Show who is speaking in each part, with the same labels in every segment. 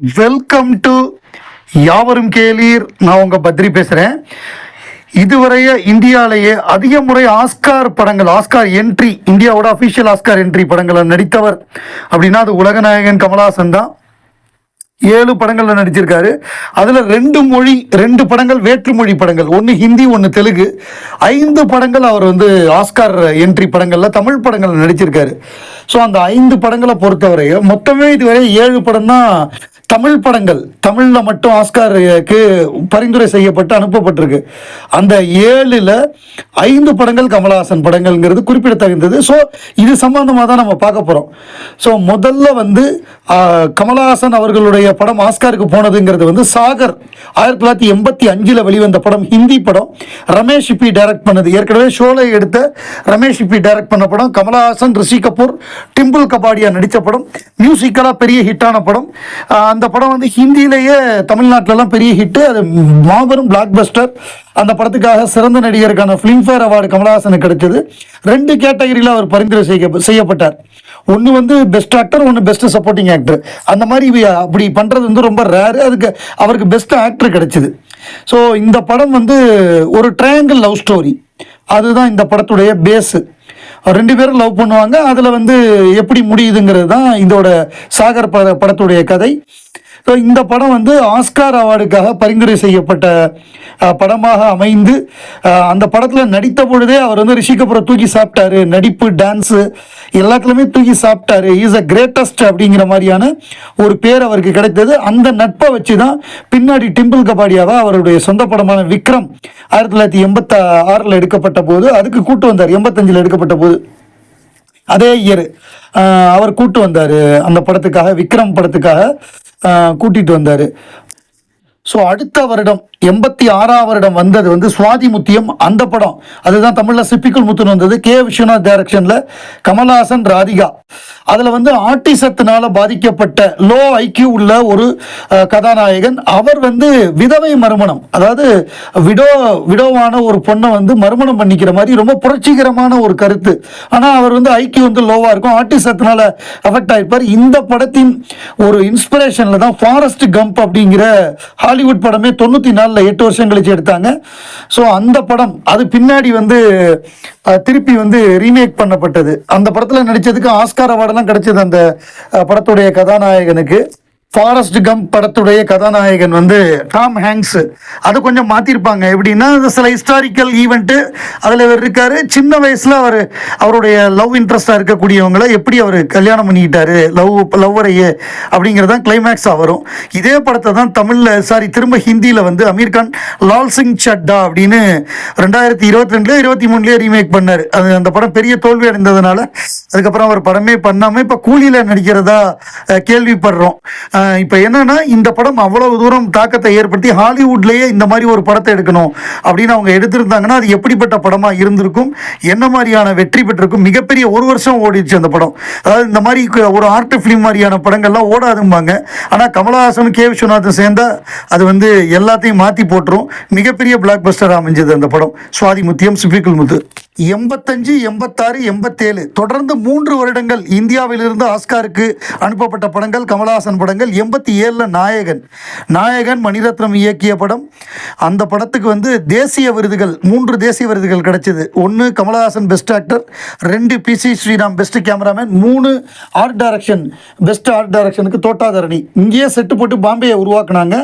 Speaker 1: Welcome to யாவரும் கேளீர். நான் உங்க பத்ரி பேசுறேன். இதுவரைய இந்தியாவிலேயே அதிக முறை ஆஸ்கார் படங்கள் ஆஸ்கார் என்ட்ரி இந்தியாவோட அபிஷியல் ஆஸ்கார் என்ட்ரி படங்களை நடித்தவர் அப்படின்னா அது உலகநாயகன் கமலஹாசன் தான். ஏழு படங்களில் நடிச்சிருக்காரு. அதில் ரெண்டு மொழி ரெண்டு படங்கள் வேற்றுமொழி படங்கள் ஒன்று ஹிந்தி ஒன்று தெலுங்கு. ஐந்து படங்கள் அவர் வந்து ஆஸ்கார் என்ட்ரி படங்களில் தமிழ் படங்களில் நடிச்சிருக்காரு. ஸோ அந்த ஐந்து படங்களை பொறுத்தவரை மொத்தமே இதுவரை ஏழு படம் தான் தமிழ் படங்கள் தமிழில் மட்டும் ஆஸ்காருக்கு பரிந்துரை செய்யப்பட்டு அனுப்பப்பட்டிருக்கு. அந்த ஏழில் ஐந்து படங்கள் கமலஹாசன் படங்கள்ங்கிறது குறிப்பிடத்தகுந்தது. ஸோ இது சம்பந்தமாக தான் நம்ம பார்க்க போகிறோம் ஸோ முதல்ல வந்து கமலஹாசன் அவர்களுடைய படம் ஆஸ்காருக்கு போனதுங்கிறது வந்து சாகர். ஆயிரத்தி தொள்ளாயிரத்தி எண்பத்தி அஞ்சில் வெளிவந்த படம் ஹிந்தி படம். ரமேஷ் பி டைரக்ட் பண்ணது. ஏற்கனவே ஷோலை எடுத்த ரமேஷ் பி டைரக்ட் பண்ண படம். கமலஹாசன் ரிஷி கபூர் டிம்பிள் கபாடியா நடித்த படம். மியூசிக்கலாக பெரிய ஹிட்டான படம். அந்த படம் வந்து ஹிந்திலேயே தமிழ்நாட்டிலலாம் பெரிய ஹிட்டு அது மாபெரும் பிளாக் பஸ்டர் அந்த படத்துக்காக சிறந்த நடிகருக்கான ஃபிலிம்ஃபேர் அவார்டு கமலஹாசனுக்கு கிடைச்சது. ரெண்டு கேட்டகரியில் அவர் பரிந்துரை செய்ய செய்யப்பட்டார். ஒன்று வந்து பெஸ்ட் ஆக்டர் ஒன்று பெஸ்ட் சப்போர்ட்டிங் ஆக்டர் அந்த மாதிரி அப்படி பண்ணுறது வந்து ரொம்ப ரேரு அதுக்கு அவருக்கு பெஸ்ட் ஆக்டர் கிடைச்சிது. ஸோ இந்த படம் வந்து ஒரு ட்ரையாங்கிள் லவ் ஸ்டோரி அதுதான் இந்த படத்துடைய பேஸு ரெண்டு பேரும் லவ் பண்ணுவாங்க. அதில் வந்து எப்படி முடியுதுங்கிறது தான் இதோட சாகர் பட படத்துடைய கதை. ஸோ இந்த படம் வந்து ஆஸ்கார் அவார்டுக்காக பரிந்துரை செய்யப்பட்ட படமாக அமைந்து அந்த படத்தில் நடித்த பொழுதே அவர் வந்து ரிஷி கபூரை தூக்கி சாப்பிட்டாரு. நடிப்பு டான்ஸு எல்லாத்துலேயுமே தூக்கி சாப்பிட்டாரு. இஸ் அ கிரேட்டஸ்ட் அப்படிங்கிற மாதிரியான ஒரு பேர் அவருக்கு கிடைத்தது. அந்த நட்பை வச்சு தான் பின்னாடி டிம்பிள் கபாடியாவை அவருடைய சொந்த படமான விக்ரம் ஆயிரத்தி தொள்ளாயிரத்தி எண்பத்தி ஆறில் எடுக்கப்பட்ட போது அதுக்கு கூட்டு வந்தார். எண்பத்தஞ்சில் எடுக்கப்பட்ட போது அதே இயர் அவர் கூட்டு வந்தார். அந்த படத்துக்காக விக்ரம் படத்துக்காக. கூட்டிகிட்டு வந்தார். ஸோ அடுத்த வருடம் எண்பத்தி ஆறாம் வருடம் வந்தது வந்து சுவாதி முத்தியம் அந்த படம். அதுதான் தமிழில் சிப்பிக்குள் முத்துன்னு வந்தது. கே. விஸ்வநாத் டைரக்ஷனில் கமல்ஹாசன் ராதிகா. அதில் வந்து ஆட்டிசத்தினால பாதிக்கப்பட்ட லோ ஐக்கியூ உள்ள ஒரு கதாநாயகன். அவர் வந்து விதவை மறுமணம். அதாவது விடோ விடோவான ஒரு பொண்ணை வந்து மறுமணம் பண்ணிக்கிற மாதிரி ரொம்ப புரட்சிகரமான ஒரு கருத்து. ஆனால் அவர் வந்து ஐக்கியூ வந்து லோவாக இருக்கும். ஆட்டிசத்தினால அஃபெக்ட் ஆகிருப்பார் இந்த படத்தின் ஒரு இன்ஸ்பிரேஷனில் தான் ஃபாரஸ்ட் கம்ப் அப்படிங்கிற ஹாலிவுட் படமே தொண்ணூற்றி நாலில் எட்டு வருஷம் கழிச்சு எடுத்தாங்க. ஸோ அந்த படம் அது பின்னாடி வந்து திருப்பி வந்து ரீமேக் பண்ணப்பட்டது. அந்த படத்தில் நடித்ததுக்கு ஆஸ்கார் அவார்டெல்லாம் கிடைச்சது அந்த படத்துடைய கதாநாயகனுக்கு. ஃபாரஸ்ட் கம் படத்துடைய கதாநாயகன் வந்து டாம் ஹேங்ஸ் அது கொஞ்சம் மாற்றிருப்பாங்க எப்படின்னா சில ஹிஸ்டாரிக்கல் ஈவெண்ட்டு அதில் இவர் இருக்கார். சின்ன வயசில் அவர் அவருடைய லவ் இன்ட்ரெஸ்டாக இருக்கக்கூடியவங்களை எப்படி அவர் கல்யாணம் பண்ணிக்கிட்டாரு லவ் லவ்வரையே அப்படிங்கிறது தான் கிளைமேக்ஸாக வரும். இதே படத்தை தான் தமிழில் சாரி திரும்ப ஹிந்தியில் வந்து அமீர் கான் லால் சிங் சட்டா அப்படின்னு ரெண்டாயிரத்தி இருபத்தி ரெண்டுலேயே இருபத்தி மூணுலேயே ரீமேக் பண்ணார். அது அந்த படம் பெரிய தோல்வி அடைந்ததுனால அதுக்கப்புறம் அவர் படமே பண்ணாமல் இப்போ கூலியில் நடிக்கிறதா கேள்விப்படுறோம். இப்போ என்னன்னா இந்த படம் அவ்வளவு தூரம் தாக்கத்தை ஏற்படுத்தி ஹாலிவுட்லேயே இந்த மாதிரி ஒரு படத்தை எடுக்கணும் அப்படின்னு அவங்க எடுத்திருந்தாங்கன்னா அது எப்படிப்பட்ட படமாக இருந்திருக்கும்? என்ன மாதிரியான வெற்றி பெற்றிருக்கும்? மிகப்பெரிய ஒரு வருஷம் ஓடிடுச்சு அந்த படம். அதாவது இந்த மாதிரி ஒரு ஆர்ட் ஃபிலிம் மாதிரியான படங்கள்லாம் ஓடாதும்பாங்க. ஆனால் கமலஹாசன் கே. விஸ்வநாதன் சேர்ந்தா அது வந்து எல்லாத்தையும் மாற்றி போட்டுரும். மிகப்பெரிய பிளாக் பஸ்டர் அமைஞ்சது அந்த படம். சுவாதி முத்தியம் சிபிக்குல் முத்து. எண்பத்தஞ்சு எண்பத்தாறு எண்பத்தேழு. தொடர்ந்து மூன்று வருடங்கள் இந்தியாவிலிருந்து ஆஸ்காருக்கு அனுப்பப்பட்ட படங்கள் கமலஹாசன் படங்கள் எண்பத்தி ஏழில் நாயகன். நாயகன் மணிரத்னம் இயக்கிய படம். அந்த படத்துக்கு வந்து தேசிய விருதுகள் மூன்று தேசிய விருதுகள் கிடைச்சிது. ஒன்று கமலஹாசன் பெஸ்ட் ஆக்டர் ரெண்டு P C Sriram best cameraman மூணு ஆர்ட் டைரக்ஷன் பெஸ்ட் ஆர்ட் டைரக்ஷனுக்கு தோட்டாதரணி. இங்கேயே செட்டு போட்டு பாம்பேயை உருவாக்குனாங்க.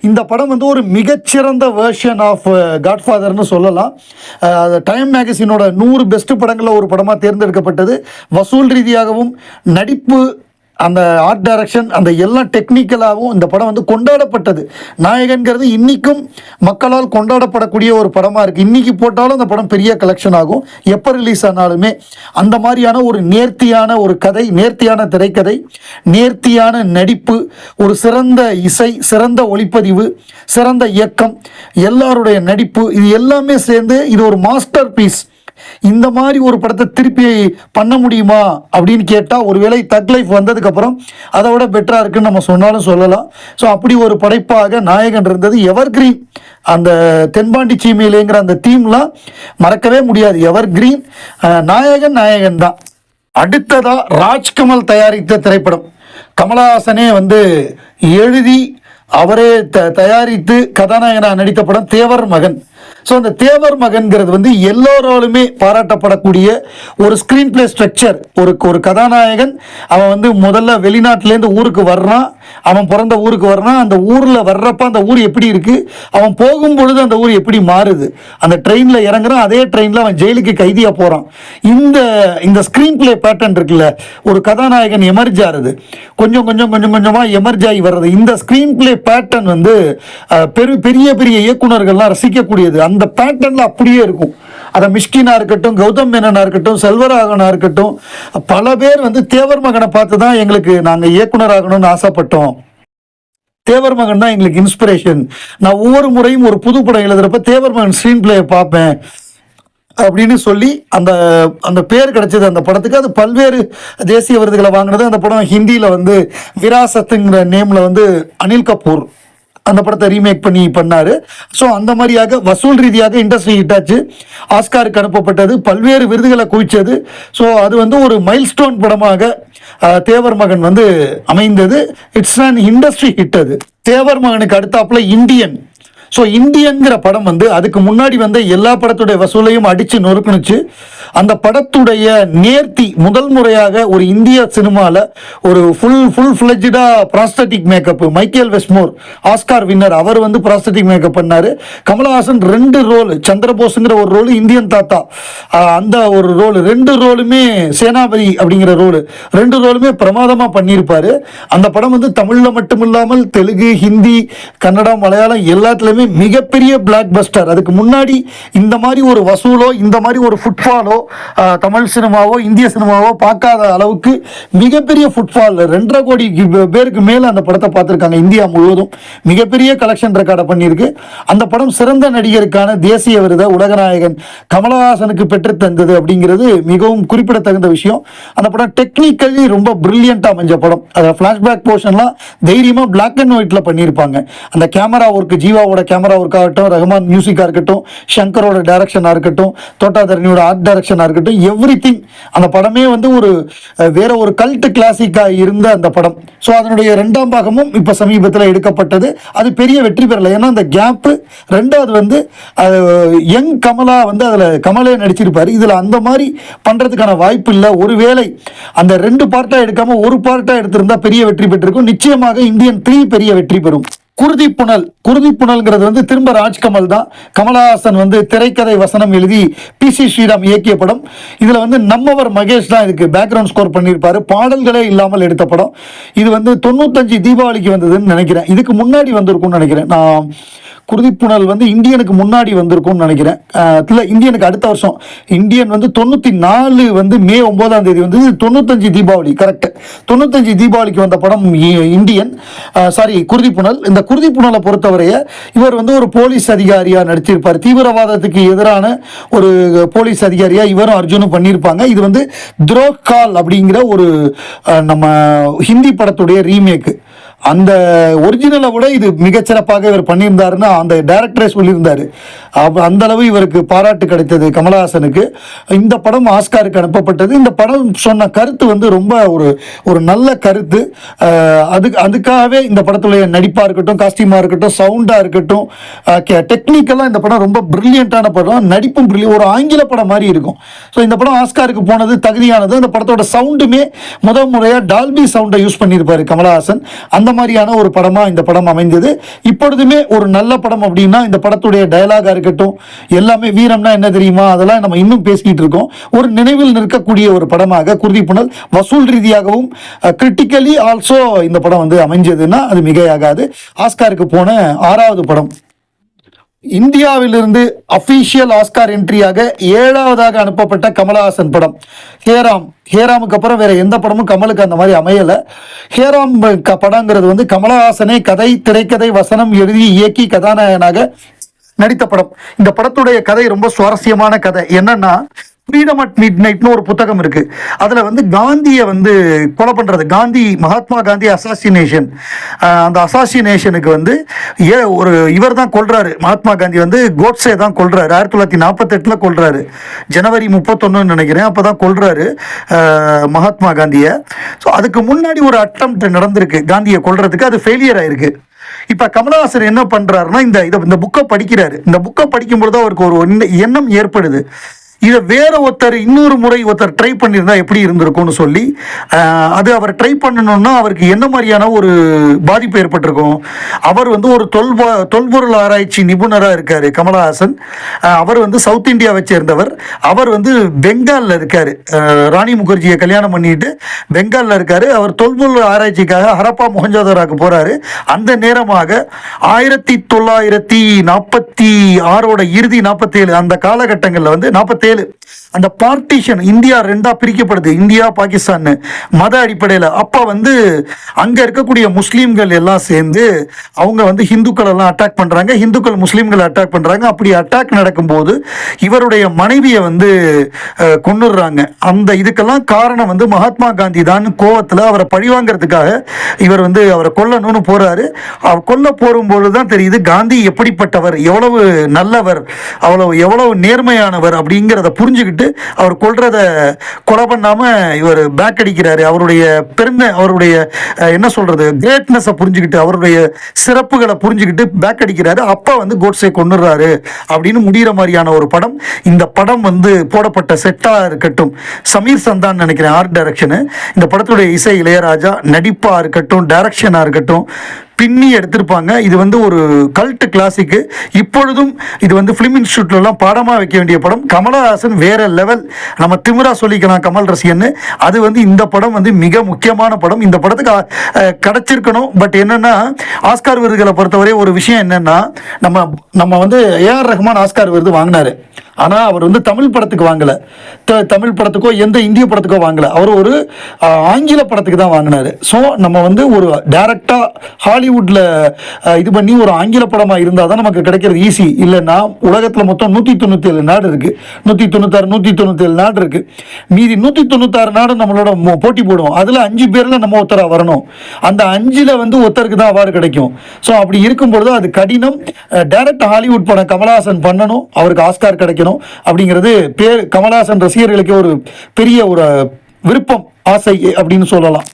Speaker 1: இந்த படம் வந்து ஒரு மிகச்சிறந்த வேர்ஷன் ஆஃப் காட்ஃபாதர்னு சொல்லலாம். டைம் மேகசினோட நூறு பெஸ்ட் படங்களில் ஒரு படமாக தேர்ந்தெடுக்கப்பட்டது. வசூல் ரீதியாகவும் நடிப்பு அந்த ஆர்ட் டைரக்ஷன் அந்த எல்லா டெக்னிக்கலாகவும் இந்த படம் வந்து கொண்டாடப்பட்டது. நாயகன்கிறது இன்றைக்கும் மக்களால் கொண்டாடப்படக்கூடிய ஒரு படமாக இருக்குது இன்றைக்கி போட்டாலும் அந்த படம் பெரிய கலெக்ஷன் ஆகும். எப்போ ரிலீஸ் ஆனாலுமே அந்த மாதிரியான ஒரு நேர்த்தியான ஒரு கதை நேர்த்தியான திரைக்கதை நேர்த்தியான நடிப்பு ஒரு சிறந்த இசை சிறந்த ஒளிப்பதிவு சிறந்த இயக்கம் எல்லாருடைய நடிப்பு இது எல்லாமே சேர்ந்து இது ஒரு மாஸ்டர் பீஸ் இந்த மாதிரி ஒரு படத்தை திருப்பி பண்ண முடியுமா அப்படின்னு கேட்டால் ஒருவேளை தக் லைஃப் வந்ததுக்கப்புறம் அதை விட பெட்டராக இருக்குன்னு நம்ம சொன்னாலும் சொல்லலாம். ஸோ அப்படி ஒரு படைப்பாக நாயகன் இருந்தது. எவர் கிரீன் அந்த தென்பாண்டி சீமையிலேங்கிற அந்த தீம்லாம் மறக்கவே முடியாது. எவர் கிரீன் நாயகன் நாயகன் தான். அடுத்ததாக ராஜ்கமல் தயாரித்த திரைப்படம். கமலஹாசனே வந்து எழுதி அவரே த தயாரித்து கதாநாயகனாக நடித்த படம் தேவர் மகன். ஸோ அந்த தேவர் மகன்கிறது வந்து எல்லோராலுமே பாராட்டப்படக்கூடிய ஒரு ஸ்க்ரீன் பிளே ஸ்ட்ரக்சர் ஒரு ஒரு கதாநாயகன் அவன் வந்து முதல்ல வெளிநாட்டிலேருந்து ஊருக்கு வர்றான். அவன் பிறந்த ஊருக்கு வர்றான் அந்த ஊரில் வர்றப்ப அந்த ஊர் எப்படி இருக்கு? அவன் போகும் பொழுது அந்த ஊர் எப்படி மாறுது? அந்த ட்ரெயினில் இறங்குறான் அதே ட்ரெயினில் அவன் ஜெயிலுக்கு கைதியாக போகிறான் இந்த இந்த ஸ்க்ரீன் பிளே பேட்டர்ன் இருக்குல்ல ஒரு கதாநாயகன் எமர்ஜ் ஆகுது. கொஞ்சம் கொஞ்சம் கொஞ்சம் கொஞ்சமாக எமர்ஜ் ஆகி வர்றது. இந்த ஸ்க்ரீன் பிளே பேட்டர்ன் வந்து பெரு பெரிய பெரிய இயக்குனர்கள்லாம் ரசிக்கக்கூடியது. அந்த பேட்டர்னில் அப்படியே இருக்கும். அதை மிஷ்கினா இருக்கட்டும் கௌதம் மேனனா இருக்கட்டும் செல்வராகனாக இருக்கட்டும் பல பேர் வந்து தேவர் மகனை பார்த்து தான் எங்களுக்கு நாங்கள் இயக்குனர் ஆகணும்னு ஆசைப்பட்டோம். தேவர் மகன் தான் எங்களுக்கு இன்ஸ்பிரேஷன் நான் ஒவ்வொரு முறையும் ஒரு புது படம் எழுதுறப்ப தேவர் மகன் ஸ்க்ரீன் பிளேயை பார்ப்பேன். அப்படின்னு சொல்லி அந்த அந்த பேர் கிடைச்சது அந்த படத்துக்கு. அது பல்வேறு தேசிய விருதுகளை வாங்கினது. அந்த படம் ஹிந்தியில் வந்து விராசத்துங்கிற நேமில் வந்து அனில் கபூர். அந்த படத்தை ரீமேக் பண்ணி பண்ணார். ஸோ அந்த மாதிரியாக வசூல் ரீதியாக இண்டஸ்ட்ரி ஹிட்டாச்சு ஆஸ்காருக்கு அனுப்பப்பட்டது. பல்வேறு விருதுகளை குவிச்சது. ஸோ அது வந்து ஒரு மைல்ஸ்டோன் படமாக தேவர் மகன் வந்து அமைந்தது. இட்ஸ் அன் இண்டஸ்ட்ரி ஹிட் அது. தேவர் மகனுக்கு அடுத்தாப்புல இந்தியன் ஸோ இந்தியங்கிற படம் வந்து அதுக்கு முன்னாடி வந்த எல்லா படத்துடைய வசூலையும் அடித்து நொறுக்குனுச்சு. அந்த படத்துடைய நேர்த்தி முதல் முறையாக ஒரு இந்திய சினிமாவில் ஒரு full full ஃப்ளெஜ்டாக prosthetic makeup Michael Westmore Oscar winner அவர் வந்து ப்ராஸ்தட்டிக் மேக்கப் பண்ணார். கமலஹாசன் ரெண்டு ரோல் சந்திரபோஸுங்கிற ஒரு ரோல் இந்தியன் தாத்தா அந்த ஒரு ரோல் ரெண்டு ரோலுமே சேனாபதி அப்படிங்கிற ரோல் ரெண்டு ரோலுமே பிரமாதமாக பண்ணியிருப்பார். அந்த படம் வந்து தமிழில் மட்டும் இல்லாமல் தெலுங்கு ஹிந்தி கன்னடம் மலையாளம் எல்லாத்துலேயுமே மிகப்பெரிய பிளாக் பஸ்டர் அதுக்கு முன்னாடி இந்த மாதிரி ஒரு வசூலோ இந்த மாதிரி ஒரு ஃபுட்ஃபாலோ தமிழ் சினிமாவோ இந்திய சினிமாவோ பார்க்காத அளவுக்கு மிகப்பெரிய ஃபுட்ஃபால் ரெண்டரை கோடி பேருக்கு மேலே அந்த படத்தை பார்த்துருக்காங்க இந்தியா முழுவதும். மிகப்பெரிய கலெக்ஷன் ரெக்கார்டை பண்ணியிருக்கு. அந்த படம் சிறந்த நடிகருக்கான தேசிய விருதை உலகநாயகன் கமலஹாசனுக்கு பெற்று தந்தது அப்படிங்கிறது மிகவும் குறிப்பிடத்தகுந்த விஷயம். அந்த படம் டெக்னிக்கலி ரொம்ப பிரில்லியண்டாக அமைஞ்ச படம். அதை ஃப்ளாஷ்பேக் போர்ஷன்லாம் தைரியமாக பிளாக் அண்ட் ஒயிட்டில் பண்ணியிருப்பாங்க. அந்த கேமரா ஒர்க்கு ஜீவாவோட கேமரா ஒர்க் ஆகட்டும் ரஹ்மான் மியூசிக்காக இருக்கட்டும் ஷங்கரோட டைரக்ஷனாக இருக்கட்டும் தோட்டாதரணியோட ஆர்ட் டைரக்ஷனாக இருக்கட்டும் எவ்ரி அந்த படமே வந்து ஒரு வேற ஒரு கல்ட் கிளாசிக்காக இருந்த அந்த படம். ஸோ அதனுடைய ரெண்டாம் பாகமும் இப்போ சமீபத்தில் எடுக்கப்பட்டது. அது பெரிய வெற்றி பெறலை. ஏன்னா அந்த கேப்பு ரெண்டாவது வந்து யங் கமலா வந்து அதில் கமலே நடிச்சிருப்பார். இதில் அந்த மாதிரி பண்ணுறதுக்கான வாய்ப்பு இல்லை. ஒருவேளை அந்த ரெண்டு பார்ட்டாக எடுக்காமல் ஒரு பார்ட்டாக எடுத்திருந்தா பெரிய வெற்றி பெற்றிருக்கும். நிச்சயமாக இந்தியன் த்ரீ பெரிய வெற்றி பெறும். குருதி புனல் குருதி புனல்ங்கிறது வந்து திரும்ப ராஜ்கமல் தான். கமலஹாசன் வந்து திரைக்கதை வசனம் எழுதி பி சி ஸ்ரீராம் இயக்கிய படம். இதில் வந்து நம்மவர் மகேஷ் தான் இதுக்கு பேக்ரவுண்ட் ஸ்கோர் பண்ணியிருப்பாரு. பாடல்களே இல்லாமல் எடுத்த படம். இது வந்து தொண்ணூத்தஞ்சு தீபாவளிக்கு வந்ததுன்னு நினைக்கிறேன். இதுக்கு முன்னாடி வந்திருக்கும்னு நினைக்கிறேன். நான் குருதிப்புணல் வந்து இந்தியனுக்கு முன்னாடி வந்திருக்கும்னு நினைக்கிறேன். இல்லை இந்தியனுக்கு அடுத்த வருஷம். இந்தியன் வந்து தொண்ணூற்றி நாலு வந்து மே ஒம்போதாம் தேதி வந்து தொண்ணூத்தஞ்சு தீபாவளி கரெக்ட் தொண்ணூத்தஞ்சு தீபாவளிக்கு வந்த படம் இ- இந்தியன். சாரி குருதிப்புணல் இந்த குருதிப்புணலை பொறுத்தவரைய இவர் வந்து ஒரு போலீஸ் அதிகாரியாக நடிச்சிருப்பார். தீவிரவாதத்துக்கு எதிரான ஒரு போலீஸ் அதிகாரியாக இவரும் அர்ஜுனும் பண்ணியிருப்பாங்க. இது வந்து துரோக்கால் அப்படிங்கிற ஒரு நம்ம ஹிந்தி படத்துடைய ரீமேக்கு. அந்த ஒரிஜினலை விட இது மிகச்சிறப்பாக இவர் பண்ணியிருந்தாருன்னு அந்த டைரக்டரே சொல்லியிருந்தாரு. அந்த அளவு இவருக்கு பாராட்டு கிடைத்தது கமலஹாசனுக்கு. இந்த படம் ஆஸ்காருக்கு அனுப்பப்பட்டது. இந்த படம் சொன்ன கருத்து வந்து ரொம்ப ஒரு ஒரு நல்ல கருத்து. அதுக்கு அதுக்காகவே இந்த படத்துடைய நடிப்பாக இருக்கட்டும் காஸ்டியூமாக இருக்கட்டும் சவுண்டாக இருக்கட்டும் டெக்னிக்கலாக இந்த படம் ரொம்ப பிரில்லியண்ட்டான படம். நடிப்பும் brilliant. ஒரு ஆங்கில படம் மாதிரி இருக்கும். ஸோ இந்த படம் ஆஸ்காருக்கு போனது தகுதியானது. அந்த படத்தோட சவுண்டுமே முதல் முறையாக டால்பி சவுண்டை யூஸ் பண்ணியிருப்பாரு கமலஹாசன். அந்த மாதிரியான ஒரு படமாக இந்த படம் அமைந்தது. இப்பொழுதுமே ஒரு நல்ல படம் அப்படின்னா இந்த படத்துடைய டயலாகாக இருக்கட்டும் எல்லாமே வீரம்னா என்ன தெரியுமா? அதெல்லாம் நம்ம இன்னும் பேசிக்கிட்டு இருக்கோம். ஒரு நினைவில் நிற்கக்கூடிய ஒரு படமாக குருதி புனல் வசூல் ரீதியாகவும் கிரிட்டிக்கலி ஆல்சோ இந்த படம் வந்து அமைஞ்சதுன்னா அது மிகையாகாது. ஆஸ்காருக்கு போன ஆறாவது படம். இந்தியாவிலிருந்து அஃபீஷியல் ஆஸ்கார் என்ட்ரியாக ஏழாவதாக அனுப்பப்பட்ட கமலஹாசன் படம். ஹேராம். ஹேராமுக்கு அப்புறம் வேற எந்த படமும் கமலுக்கு அந்த மாதிரி அமையலை. ஹேராம் க- படங்கிறது வந்து கமலஹாசனே கதை திரைக்கதை வசனம் எழுதி இயக்கி கதாநாயகனாக நடித்த படம். இந்த படத்துடைய கதை ரொம்ப சுவாரஸ்யமான கதை. என்னன்னா ஃப்ரீடம் அட் மிட் நைட்னு ஒரு புத்தகம் இருக்கு. அதில் வந்து காந்தியை வந்து கொலை பண்ணுறது காந்தி மகாத்மா காந்தி அசாசினேஷன் அந்த அசாசினேஷனுக்கு வந்து ஏ ஒரு இவர் தான் கொள்றாரு மகாத்மா காந்தி வந்து கோட்ஸே தான் கொள்றாரு ஆயிரத்தி தொள்ளாயிரத்தி நாற்பத்தெட்டில் கொள்றாரு ஜனவரி முப்பத்தொன்னுன்னு நினைக்கிறேன். அப்போ தான் கொள்றாரு மகாத்மா காந்தியை. ஸோ அதுக்கு முன்னாடி ஒரு அட்டம் நடந்திருக்கு காந்தியை கொள்றதுக்கு அது ஃபெயிலியர் ஆயிருக்கு. இப்ப கமலஹாசன் என்ன பண்றாருன்னா இந்த இதை இந்த புக்கை படிக்கிறாரு. இந்த புக்கை படிக்கும் பொழுது அவருக்கு ஒரு எண்ணம் ஏற்படுது. இதை வேற ஒருத்தர் இன்னொரு முறை ஒருத்தர் ட்ரை பண்ணியிருந்தா எப்படி இருந்திருக்கும்னு சொல்லி அது அவர் ட்ரை பண்ணணும்னா அவருக்கு என்ன மாதிரியான ஒரு பாதிப்பு ஏற்பட்டிருக்கும்? அவர் வந்து ஒரு தொல்பா தொல்பொருள் ஆராய்ச்சி நிபுணராக இருக்கார் கமலஹாசன். அவர் வந்து சவுத் இந்தியாவை சேர்ந்தவர். அவர் வந்து பெங்காலில் இருக்கார். ராணி முகர்ஜியை கல்யாணம் பண்ணிட்டு பெங்காலில் இருக்கார். அவர் தொல்பொருள் ஆராய்ச்சிக்காக ஹரப்பா முகஞ்சோதராக்கு போகிறாரு அந்த நேரமாக ஆயிரத்தி தொள்ளாயிரத்தி நாற்பத்தி ஆறோட இறுதி நாற்பத்தேழு அந்த காலகட்டங்களில் வந்து நாற்பத்தேழு ஏழு. அந்த பார்ட்டிஷன் இந்தியா ரெண்டா பிரிக்கப்படுது. இந்தியா பாகிஸ்தான் மத அடிப்படையில். அப்போ வந்து அங்கே இருக்கக்கூடிய முஸ்லீம்கள் எல்லாம் சேர்ந்து அவங்க வந்து ஹிந்துக்கள் எல்லாம் அட்டாக் பண்ணுறாங்க ஹிந்துக்கள் முஸ்லீம்களை அட்டாக் பண்ணுறாங்க அப்படி அட்டாக் நடக்கும்போது இவருடைய மனைவியை வந்து கொண்டுடுறாங்க அந்த இதுக்கெல்லாம் காரணம் வந்து மகாத்மா காந்தி தான் கோவத்தில் அவரை பழிவாங்கிறதுக்காக இவர் வந்து அவரை கொல்லணும்னு போறாரு. அவர் கொல்ல போகும்போது தான் தெரியுது காந்தி எப்படிப்பட்டவர் எவ்வளவு நல்லவர் அவ்வளவு எவ்வளவு நேர்மையானவர் அப்படிங்கிறத புரிஞ்சுக்கிட்டு அவர் கொள்றத கொலை பண்ணாம இவர் பேக் அடிக்கிறாரு. அவருடைய பெருமை அவருடைய என்ன சொல்றது கிரேட்னஸை புரிஞ்சுக்கிட்டு அவருடைய சிறப்புகளை புரிஞ்சுக்கிட்டு பேக் அடிக்கிறாரு. அப்பா வந்து கோட்ஸை கொண்டுடுறாரு அப்படின்னு முடிகிற மாதிரியான ஒரு படம். இந்த படம் வந்து போடப்பட்ட செட்டாக இருக்கட்டும். சமீர் சந்தான் நினைக்கிறேன் ஆர்ட் டைரக்ஷனு இந்த படத்துடைய இசை இளையராஜா நடிப்பாக இருக்கட்டும் டைரக்ஷனாக இருக்கட்டும் பின்னி எடுத்திருப்பாங்க. இது வந்து ஒரு கல்ட் கிளாசிக்கு இப்பொழுதும் இது வந்து ஃபிலிம் இன்ஸ்டியூட்லலாம் பாடமாக வைக்க வேண்டிய படம். கமலஹாசன் வேற லெவல் நம்ம திமிரா சொல்லிக்கலாம் கமல் ரசிகன்னு. அது வந்து இந்த படம் வந்து மிக முக்கியமான படம். இந்த படத்துக்கு கிடச்சிருக்கணும். பட் என்னென்னா ஆஸ்கார் விருதுகளை பொறுத்தவரை ஒரு விஷயம் என்னென்னா நம்ம நம்ம வந்து ஏஆர் ரஹ்மான் ஆஸ்கார் விருது வாங்கினாரு. ஆனால் அவர் வந்து தமிழ் படத்துக்கு வாங்கலை. த- தமிழ் படத்துக்கோ எந்த இந்திய படத்துக்கோ வாங்கலை. அவர் ஒரு ஆங்கில படத்துக்கு தான் வாங்கினாரு. ஸோ நம்ம வந்து ஒரு டேரெக்டாக ஹாலிவுட்டில் இது பண்ணி ஒரு ஆங்கில படமாக இருந்தால் தான் நமக்கு கிடைக்கிறது ஈஸி இல்லைன்னா உலகத்தில் மொத்தம் நூற்றி தொண்ணூற்றி ஏழு நாடு இருக்குது நூற்றி தொண்ணூத்தாறு நூற்றி தொண்ணூற்றி ஏழு நாடு இருக்குது மீதி நூற்றி தொண்ணூத்தாறு நாடு நம்மளோட போட்டி போடுவோம். அதில் அஞ்சு பேரில் நம்ம ஒருத்தராக வரணும். அந்த அஞ்சில் வந்து ஒருத்தருக்கு தான் அவார்டு கிடைக்கும். ஸோ அப்படி இருக்கும்பொழுது அது கடினம். டேரக்ட் ஹாலிவுட் படம் கமலஹாசன் பண்ணணும். அவருக்கு ஆஸ்கார் கிடைக்கணும். அப்படிங்கிறது பேர் கமலஹாசன் ரசிகர்களுக்கு ஒரு பெரிய ஒரு விருப்பம் ஆசை அப்படின்னு சொல்லலாம்.